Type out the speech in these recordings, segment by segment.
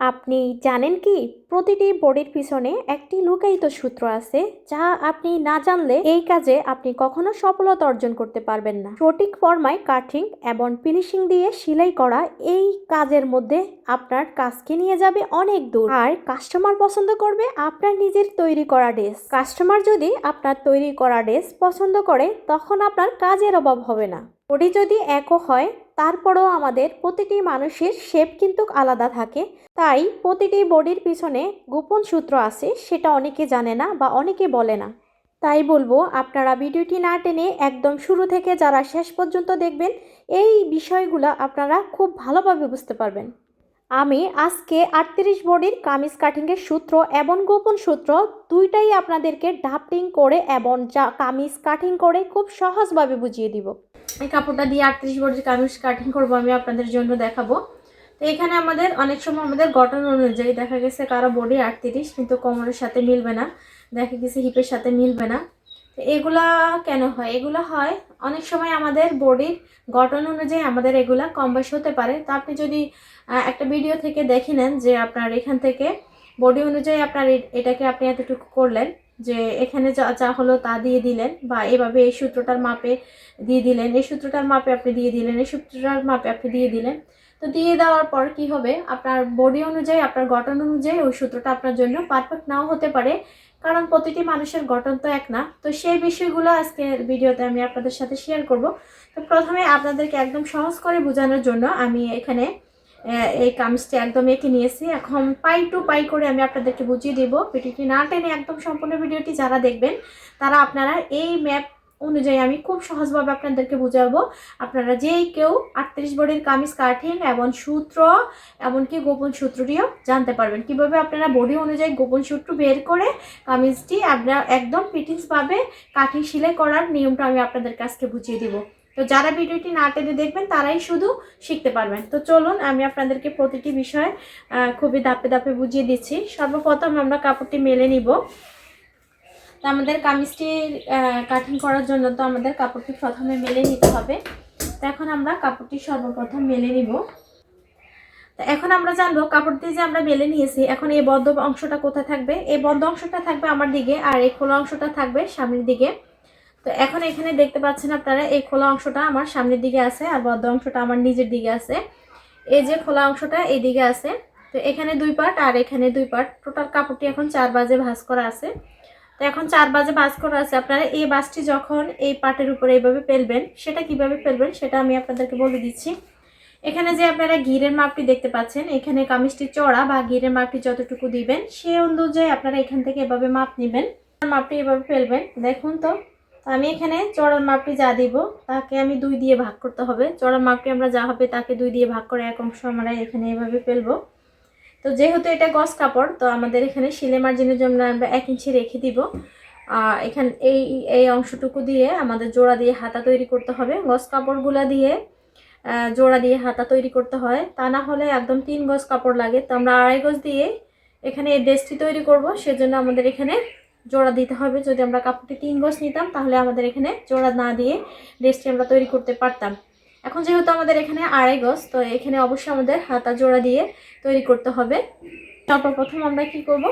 আপনি জানেন কি? প্রতিটি বডির পিছনে একটি লুকায়িত সূত্র আছে যা আপনি না জানলে এই কাজে আপনি কখনো সফলতা অর্জন করতে পারবেন না। সঠিক ফর্মায় কাটিং এবং ফিনিশিং দিয়ে সেলাই করা এই কাজের মধ্যে আপনার কাজকে নিয়ে যাবে অনেক দূর। আর কাস্টমার পছন্দ করবে আপনার নিজের তৈরি করা ড্রেস। কাস্টমার যদি আপনার তৈরি করা ড্রেস পছন্দ করে, তখন আপনার কাজের অভাব হবে না। বডি যদি একও হয়, তারপরেও আমাদের প্রতিটি মানুষের শেপ কিন্তু আলাদা থাকে। তাই প্রতিটি বডির পিছনে গোপন সূত্র আছে, সেটা অনেকে জানে না বা অনেকে বলে না। তাই বলব, আপনারা ভিডিওটি না টেনে একদম শুরু থেকে যারা শেষ পর্যন্ত দেখবেন, এই বিষয়গুলো আপনারা খুব ভালোভাবে বুঝতে পারবেন। আমি আজকে আটত্রিশ বডির কামিজ কাটিংয়ের সূত্র এবং গোপন সূত্র দুইটাই আপনাদেরকে ডাফটিং করে এবং যা কামিজ কাটিং করে খুব সহজভাবে বুঝিয়ে দিব। এই কাপড়টা দিয়ে আটত্রিশ বডির কামিজ কাটিং করব আমি আপনাদের জন্য দেখাবো। তো এখানে আমাদের অনেক সময় আমাদের গঠন অনুযায়ী দেখা গেছে কারও বডি আটত্রিশ, কিন্তু কোমরের সাথে মিলবে না। দেখা গেছে হিপের সাথে মিলবে না। তো এগুলা কেন হয়? এগুলো হয় অনেক সময় আমাদের বডির গঠন অনুযায়ী আমাদের এগুলা কম বেশি হতে পারে। তো আপনি যদি একটা ভিডিও থেকে দেখে নেন যে আপনার এখান থেকে বডি অনুযায়ী আপনার এটাকে আপনি এতটুকু করলেন। যে এখানে যা যা হলো তা দিয়ে দিলেন বা এভাবে এই সূত্রটার মাপে দিয়ে দিলেন, এই সূত্রটার মাপে আপনি দিয়ে দিলেন, এই সূত্রটার মাপে আপনি দিয়ে দিলেন। তো দিয়ে দেওয়ার পর কি হবে? আপনার বডি অনুযায়ী, আপনার গঠন অনুযায়ী ওই সূত্রটা আপনার জন্য পারফেক্ট নাও হতে পারে। কারণ প্রতিটি মানুষের গঠন তো এক না। তো সেই বিষয়গুলো আজকে ভিডিওতে আমি আপনাদের সাথে শেয়ার করব। তো প্রথমে আপনাদেরকে একদম সহজ করে বোঝানোর জন্য আমি এখানে এই কামিজটি একদম এঁকে নিয়েছি। এখন পাই টু পাই করে আমি আপনাদেরকে বুঝিয়ে দেবো। ভিডিওটি না টেনে একদম সম্পূর্ণ ভিডিওটি যারা দেখবেন, তারা আপনারা এই ম্যাপ অনুযায়ী আমি খুব সহজভাবে আপনাদেরকে বুঝাবো। আপনারা যেই কেউ আটত্রিশ বডির কামিজ কাটিং এবং সূত্র, এমনকি গোপন সূত্রটিও জানতে পারবেন। কীভাবে আপনারা বডি অনুযায়ী গোপন সূত্র বের করে কামিজটি আপনারা একদম ফিটিংসভাবে কাঠি সিলাই করার নিয়মটা আমি আপনাদের কাছকে বুঝিয়ে দিব। তো যারা ভিডিওটি না টেনে দেখবেন, তারাই শুধু শিখতে পারবেন। তো চলুন, আমি আপনাদেরকে প্রতিটি বিষয় খুবই দাপে দাপে বুঝিয়ে দিচ্ছি। সর্বপ্রথম আমরা কাপড়টি মেলে নিব। তো আমাদের কামিজটি কাটিং করার জন্য তো আমাদের কাপড়টি প্রথমে মেলে নিতে হবে। তো এখন আমরা কাপড়টি সর্বপ্রথম মেলে নিব। তো এখন আমরা জানব, কাপড়টি যে আমরা মেলে নিয়েছি, এখন এই বদ্ধ অংশটা কোথায় থাকবে? এই বদ্ধ অংশটা থাকবে আমার দিকে, আর এই খোলা অংশটা থাকবে সামনের দিকে। তো এখন এখানে দেখতে পাচ্ছেন আপনারা, এই খোলা অংশটা আমার সামনের দিকে আছে আর বদ্ধ অংশটা আমার নিজের দিকে আছে। এই যে খোলা অংশটা এই দিকে আছে। তো এখানে দুই পার্ট আর এখানে দুই পার্ট। টোটাল কাপড়টি এখন চার বাজে ভাঁজ করা আছে। তো এখন চার বাজে বাজ করা আছে। আপনারা এই বাসটি যখন এই পাটের উপরে এইভাবে ফেলবেন, সেটা কীভাবে ফেলবেন সেটা আমি আপনাদেরকে বলে দিচ্ছি। এখানে যে আপনারা ঘিরের মাপটি দেখতে পাচ্ছেন, এখানে কামিজটি চড়া বা ঘিরের মাপটি যতটুকু দিবেন, সে অনুযায়ী আপনারা এখান থেকে এভাবে মাপ নেবেন। মাপটি এভাবে ফেলবেন। দেখুন তো আমি এখানে চড়ার মাপটি যা দিব, তাকে আমি দুই দিয়ে ভাগ করতে হবে। চড়ার মাপটি আমরা যা হবে তাকে দুই দিয়ে ভাগ করে এক অংশ আমরা এখানে এভাবে ফেলব। তো যেহেতু এটা গস কাপড়, তো আমাদের এখানে শিলে মার্জিনের জন্য আমরা এক ইঞ্চি রেখে দিব। এখান, এই এই অংশটুকু দিয়ে আমাদের জোড়া দিয়ে হাতা তৈরি করতে হবে। গস কাপড়গুলা দিয়ে জোড়া দিয়ে হাতা তৈরি করতে হয়। তা না হলে একদম তিন গজ কাপড় লাগে। তো আমরা আড়াই গজ দিয়ে এখানে এই ড্রেসটি তৈরি করব। সেজন্য আমাদের এখানে জোড়া দিতে হবে। যদি আমরা কাপড়টি তিন গজ নিতাম, তাহলে আমাদের এখানে জোড়া না দিয়ে ড্রেসটি আমরা তৈরি করতে পারতাম। এখন যেহেতু আমাদের এখানে আড়াই গজ, তো এখানে অবশ্যই আমাদের হাতা জোড়া দিয়ে তৈরি করতে হবে। সর্বপ্রথম আমরা কি করব?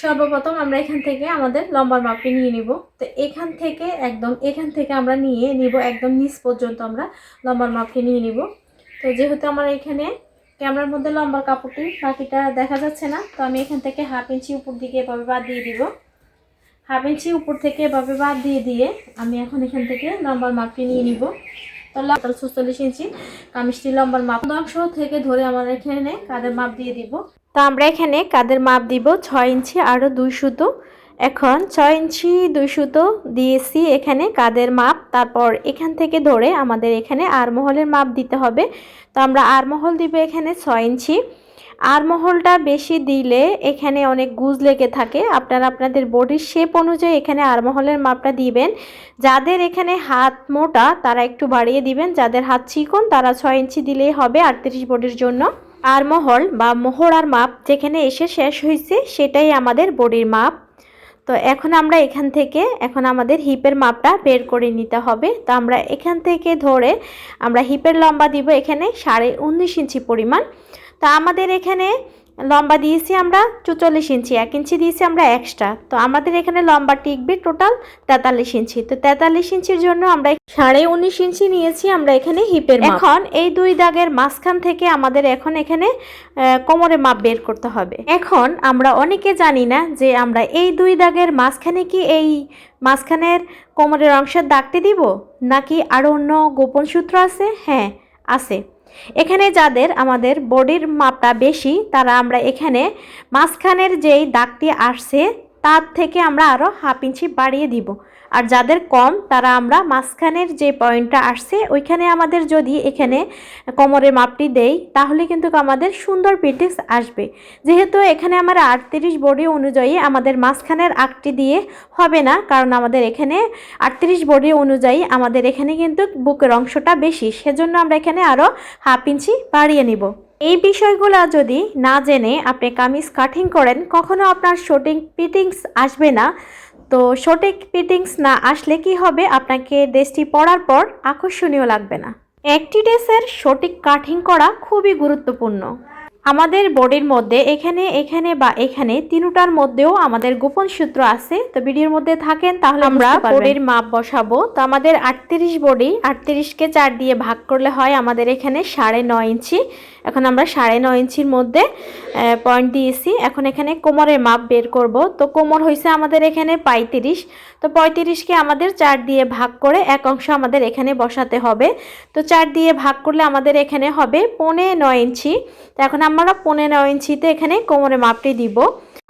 সর্বপ্রথম আমরা এখান থেকে আমাদের লম্বার মাপটি নিয়ে নিব। তো এখান থেকে একদম, এখান থেকে আমরা নিয়ে নিব একদম নিচ পর্যন্ত আমরা লম্বার মাপটি নিয়ে নিব। তো যেহেতু আমার এখানে ক্যামেরার মধ্যে লম্বা কাপড়টি, বাকিটা দেখা যাচ্ছে না, তো আমি এখান থেকে হাফ ইঞ্চি উপর দিকে এভাবে বাদ দিয়ে দিব। হাফ ইঞ্চি উপর থেকে এভাবে বাদ দিয়ে দিয়ে আমি এখন এখান থেকে লম্বার মাপটি নিয়ে নিব। তো টোটাল ছচল্লিশ ইঞ্চি কামিজটি লম্বার মাপ। অংশ থেকে ধরে আমার এখানে কাদের মাপ দিয়ে দিব। তো আমরা এখানে কাদের মাপ দিব ছয় ইঞ্চি আরও দুই সুতো। এখন ছয় ইঞ্চি দুই সুতো দিয়েছি এখানে কাদের মাপ। তারপর এখান থেকে ধরে আমাদের এখানে আরমহলের মাপ দিতে হবে। তো আমরা আরমহল দিব এখানে ছয় ইঞ্চি। আরমহলটা বেশি দিলে এখানে অনেক গুজ লেগে থাকে। আপনারা আপনাদের বডির শেপ অনুযায়ী এখানে আরমহলের মাপটা দিবেন। যাদের এখানে হাত মোটা, তারা একটু বাড়িয়ে দিবেন। যাদের হাত চিকন, তারা ছয় ইঞ্চি দিলেই হবে আটত্রিশ বডির জন্য। আর মহল বা মোহরার মাপ যেখানে এসে শেষ হয়েছে সেটাই আমাদের বডির মাপ। তো এখন আমরা এখান থেকে, এখন আমাদের হিপের মাপটা বের করে নিতে হবে। তো আমরা এখান থেকে ধরে আমরা হিপের লম্বা দিব এখানে সাড়ে উনিশ ইঞ্চি পরিমাণ। তা আমাদের এখানে লম্বা দিয়েছি আমরা চুচল্লিশ ইঞ্চি এক ইঞ্চি দিয়েছি আমরা এক্সট্রা তো আমাদের এখানে লম্বা টিকবে টোটাল তেতাল্লিশ ইঞ্চি। তো তেতাল্লিশ ইঞ্চির জন্য আমরা সাড়ে উনিশ ইঞ্চি নিয়েছি আমরা এখানে হিপের এখন এই দুই দাগের মাঝখান থেকে আমাদের এখন এখানে কোমরে মাপ বের করতে হবে। এখন আমরা অনেকে জানি না যে আমরা এই দুই দাগের মাঝখানে কি এই মাঝখানের কোমরের অংশের দাগটি দিব নাকি আরও অন্য গোপন সূত্র আছে? হ্যাঁ আছে। এখানে যাদের আমাদের বডির মাপটা বেশি, তারা আমরা এখানে মাঝখানের যেই দাগটি আসছে, তার থেকে আমরা আরও হাফ ইঞ্চি বাড়িয়ে দিব। আর যাদের কম, তারা আমরা মাঝখানের যে পয়েন্টটা আসছে, ওইখানে আমাদের যদি এখানে কোমরের মাপটি দেই, তাহলে কিন্তু আমাদের সুন্দর পিটিক্স আসবে। যেহেতু এখানে আমার আটত্রিশ বডি অনুযায়ী আমাদের মাঝখানের আগটি দিয়ে হবে না, কারণ আমাদের এখানে আটত্রিশ বডি অনুযায়ী আমাদের এখানে কিন্তু বুকের অংশটা বেশি, সেজন্য আমরা এখানে আরও হাফ ইঞ্চি বাড়িয়ে নিব। এই বিষয়গুলো যদি না জেনে আপনি কামিজ কাটিং করেন, কখনো আপনার শটিং ফিটিংস আসবে না। তো সঠিক ফিটিংস না আসলে কি হবে আপনাকে ড্রেসটি পরার পর আকর্ষণীয় লাগবে না। একটি ড্রেসের সঠিক কাটিং করা খুবই গুরুত্বপূর্ণ। আমাদের বডির মধ্যে এখানে এখানে বা এখানে তিনটার মধ্যেও আমাদের গোপন সূত্র আছে। তো ভিডিওর মধ্যে থাকেন তাহলে আমরা বডির মাপ বসাবো। তো আমাদের আটত্রিশ বডি আটত্রিশকে চার দিয়ে ভাগ করলে হয় আমাদের এখানে সাড়ে নয় ইঞ্চি। এখন আমরা সাড়ে নয় ইঞ্চির মধ্যে পয়েন্ট দিয়েছি। এখন এখানে কোমরের মাপ বের করব। তো কোমর হয়েছে আমাদের এখানে পঁয়ত্রিশ। তো পঁয়ত্রিশকে আমাদের চার দিয়ে ভাগ করে এক অংশ আমাদের এখানে বসাতে হবে। তো চার দিয়ে ভাগ করলে আমাদের এখানে হবে পৌনে নয় ইঞ্চি। তো এখন আমরা পৌনে নয় ইঞ্চিতে এখানে কোমরে মাপটি দিব।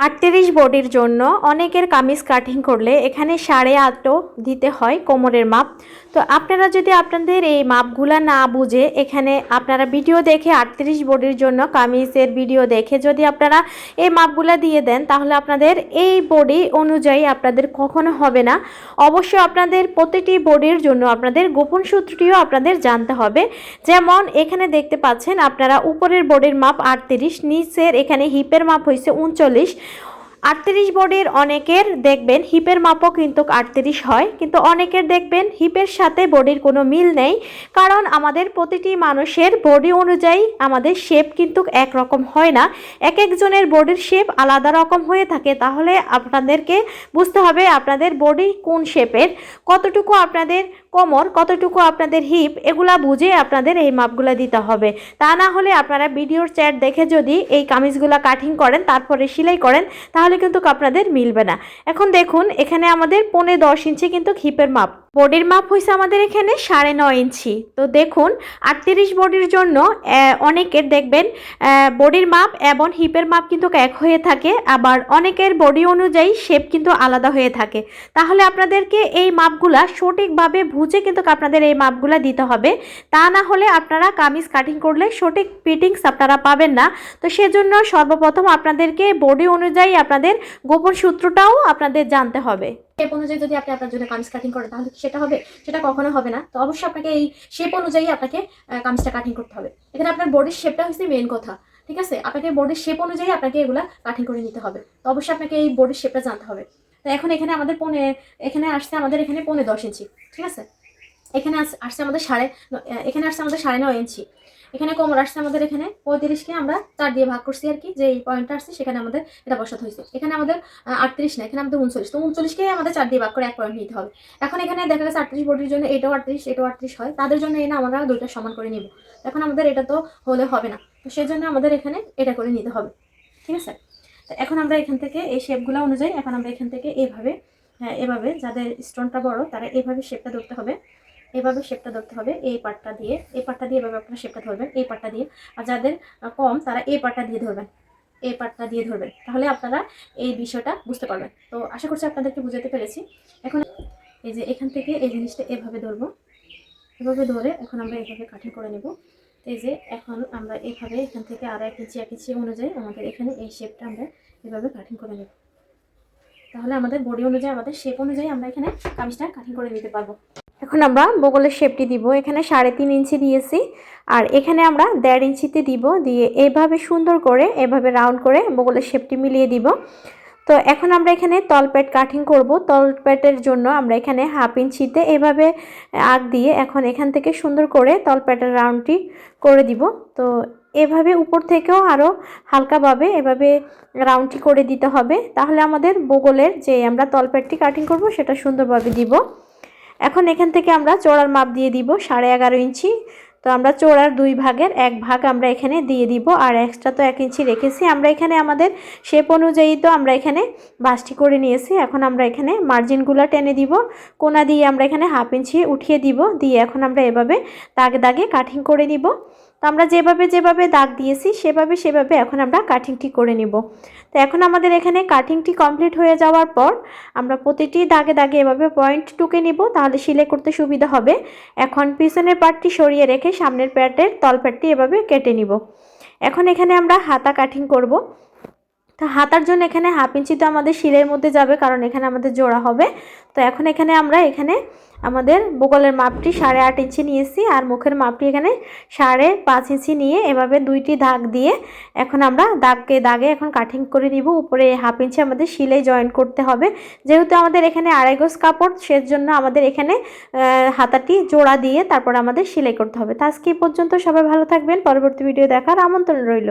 আটত্রিশ বডির জন্য অনেকের কামিজ কাটিং করলে এখানে সাড়ে আটও দিতে হয় কোমরের মাপ। তো আপনারা যদি আপনাদের এই মাপগুলা না বুঝে এখানে আপনারা ভিডিও দেখে আটত্রিশ বডির জন্য কামিজের ভিডিও দেখে যদি আপনারা এই মাপগুলা দিয়ে দেন, তাহলে আপনাদের এই বডি অনুযায়ী আপনাদের কখনো হবে না। অবশ্যই আপনাদের প্রতিটি বডির জন্য আপনাদের গোপন সূত্রটিও আপনাদের জানতে হবে। যেমন এখানে দেখতে পাচ্ছেন আপনারা উপরের বডির মাপ আটত্রিশ, নিচের এখানে হিপের মাপ হয়েছে উনচল্লিশ আটত্রিশ বডির অনেকের দেখবেন হিপের মাপও কিন্তু আটত্রিশ হয়, কিন্তু অনেকের দেখবেন হিপের সাথে বডির কোনো মিল নেই, কারণ আমাদের প্রতিটি মানুষের বডি অনুযায়ী আমাদের শেপ কিন্তু একরকম হয় না। এক একজনের বডির শেপ আলাদা রকম হয়ে থাকে, তাহলে আপনাদেরকে বুঝতে হবে আপনাদের বডি কোন শেপের, কতটুকু আপনাদের কোমর, কতটুকু আপনাদের হিপ, এগুলা বুঝে আপনাদের এই মাপগুলা দিতে হবে। তা না হলে আপনারা ভিডিওর চ্যাট দেখে যদি এই কামিজগুলা কাটিং করেন, তারপরে সেলাই করেন, তাহলে কিন্তু আপনাদের মিলবে না। এখন দেখুন এখানে আমাদের পনেরো দশ ইঞ্চি কিন্তু হিপের মাপ। বডির মাপ হয়েছে আমাদের এখানে সাড়ে নয় ইঞ্চি। তো দেখুন, আটত্রিশ বডির জন্য অনেকের দেখবেন বডির মাপ এবং হিপের মাপ কিন্তু এক হয়ে থাকে, আবার অনেকের বডি অনুযায়ী শেপ কিন্তু আলাদা হয়ে থাকে। তাহলে আপনাদেরকে এই মাপগুলা সঠিকভাবে বুঝে কিন্তু আপনাদের এই মাপগুলা দিতে হবে। তা না হলে আপনারা কামিজ কাটিং করলে সঠিক ফিটিংস আপনারা পাবেন না। তো সেজন্য সর্বপ্রথম আপনাদেরকে বডি অনুযায়ী আপনাদের গোপন সূত্রটাও আপনাদের জানতে হবে। শেপ অনুযায়ী যদি আপনি আপনার জন্য কামিজ কাটিং করেন, তাহলে সেটা হবে? সেটা কখনো হবে না। তো অবশ্যই আপনাকে এই শেপ অনুযায়ী আপনাকে কামিজটা কাটিং করতে হবে। এখানে আপনার বডির শেপটা হচ্ছে মেন কথা, ঠিক আছে? আপনাকে বডির শেপ অনুযায়ী আপনাকে এগুলা কাটিং করে নিতে হবে। তো অবশ্যই আপনাকে এই বডির শেপটা জানতে হবে। তো এখন এখানে আমাদের পনে, এখানে আসছে আমাদের এখানে পনে দশ ইঞ্চি, ঠিক আছে? এখানে আস- আসছে আমাদের সাড়ে এখানে আসছে আমাদের সাড়ে নয় ইঞ্চি। এখানে কোমর আসছে আমাদের এখানে। পঁয়ত্রিশকে আমরা চার দিয়ে ভাগ করছি আর কি। যে এই পয়েন্টটা আসছে সেখানে আমাদের এটা বসাতে হয়েছে। এখানে আমাদের আটত্রিশ না, এখানে আমাদের উনচল্লিশ। তো উনচল্লিশকে আমাদের চার দিয়ে ভাগ করে এক পয়েন্ট নিতে হবে। এখন এখানে দেখা গেছে আটত্রিশ বোর্ডের জন্য এটাও আটত্রিশ এটাও আটত্রিশ হয়। তাদের জন্য এনে আমরা দুইটা সমান করে নিব। এখন আমাদের এটা তো হলে হবে না। তো সেই জন্য আমাদের এখানে এটা করে নিতে হবে। ঠিক আছে? এখন আমরা এখান থেকে এই শেপগুলো অনুযায়ী এখন আমরা এখান থেকে এভাবে হ্যাঁ এভাবে যাদের স্টোনটা বড় তারা এভাবে শেপটা ধরতে হবে। এভাবে শেপটা ধরতে হবে, এই পার্টটা দিয়ে, এই পাটটা দিয়ে এভাবে আপনারা শেপটা ধরবেন, এই পার্টটা দিয়ে। আর যাদের কম, তারা এই পার্টটা দিয়ে ধরবেন, এই পার্টটা দিয়ে ধরবেন। তাহলে আপনারা এই বিষয়টা বুঝতে পারবেন। তো আশা করছি আপনাদেরকে বুঝাতে পেরেছি। এখন এই যে এখান থেকে এই জিনিসটা এভাবে ধরবো। এভাবে ধরে এখন আমরা এভাবে কাটিং করে নেব। এই যে এখন আমরা এভাবে এখান থেকে আর এক ইঞ্চি এক ইঞ্চি অনুযায়ী আমাদের এখানে এই শেপটা আমরা এভাবে কাটিং করে নেব। তাহলে আমাদের বডি অনুযায়ী, আমাদের শেপ অনুযায়ী আমরা এখানে কামিজটা কাটিং করে নিতে পারব। এখন আমরা বগলের শেপটি দিব। এখানে সাড়ে তিন ইঞ্চি দিয়েছি। আর এখানে আমরা দেড় ইঞ্চিতে দিব। দিয়ে এভাবে সুন্দর করে, এভাবে রাউন্ড করে বগলের শেপটি মিলিয়ে দিব। তো এখন আমরা এখানে তলপেট কাটিং করব। তলপেটের জন্য আমরা এখানে হাফ ইঞ্চিতে এভাবে আগ দিয়ে এখন এখান থেকে সুন্দর করে তলপেটের রাউন্ডটি করে দিব। তো এভাবে উপর থেকেও আরও হালকাভাবে এভাবে রাউন্ডটি করে দিতে হবে। তাহলে আমাদের বগলের যে আমরা তলপেটটি কাটিং করব, সেটা সুন্দরভাবে দিব। এখন এখান থেকে আমরা চোড়ার মাপ দিয়ে দিব সাড়ে এগারো ইঞ্চি। তো আমরা চোড়ার দুই ভাগের এক ভাগ আমরা এখানে দিয়ে দিব। আর এক্সট্রা তো এক ইঞ্চি রেখেছি। আমরা এখানে আমাদের শেপ অনুযায়ী তো আমরা এখানে বাসটি করে নিয়েছি। এখন আমরা এখানে মার্জিনগুলো টেনে দিব। কোনা দিয়ে আমরা এখানে হাফ ইঞ্চি উঠিয়ে দিব। দিয়ে এখন আমরা এভাবে দাগে দাগে কাটিং করে নিব তো আমরা যেভাবে যেভাবে দাগ দিয়েছি, সেভাবে সেভাবে এখন আমরা কাটিংটি করে নিব। তো এখন আমাদের এখানে কাটিংটি কমপ্লিট হয়ে যাওয়ার পর আমরা প্রতিটি দাগে দাগে এভাবে পয়েন্ট টুকে নিব, তাহলে সিলাই করতে সুবিধা হবে। এখন পিছনের পার্টটি সরিয়ে রেখে সামনের প্যাটের তলপ্যাটটি এভাবে কেটে নিব। এখন এখানে আমরা হাতা কাটিং করব। তো হাতার জন্য এখানে হাফ ইঞ্চি তো আমাদের শিলের মধ্যে যাবে, কারণ এখানে আমাদের জোড়া হবে। তো এখন এখানে আমরা এখানে আমাদের বগলের মাপটি সাড়ে আট ইঞ্চি নিয়েছি আর মুখের মাপটি এখানে সাড়ে পাঁচ ইঞ্চি নিয়ে এভাবে দুইটি দাগ দিয়ে এখন আমরা দাগকে দাগে এখন কাটিং করে নিব। উপরে হাফ ইঞ্চি আমাদের শিলে জয়েন করতে হবে। যেহেতু আমাদের এখানে আড়াই গজ কাপড়, সেজন্য আমাদের এখানে হাতাটি জোড়া দিয়ে তারপর আমাদের সেলাই করতে হবে। তো আজকে পর্যন্ত সবাই ভালো থাকবেন। পরবর্তী ভিডিও দেখার আমন্ত্রণ রইল।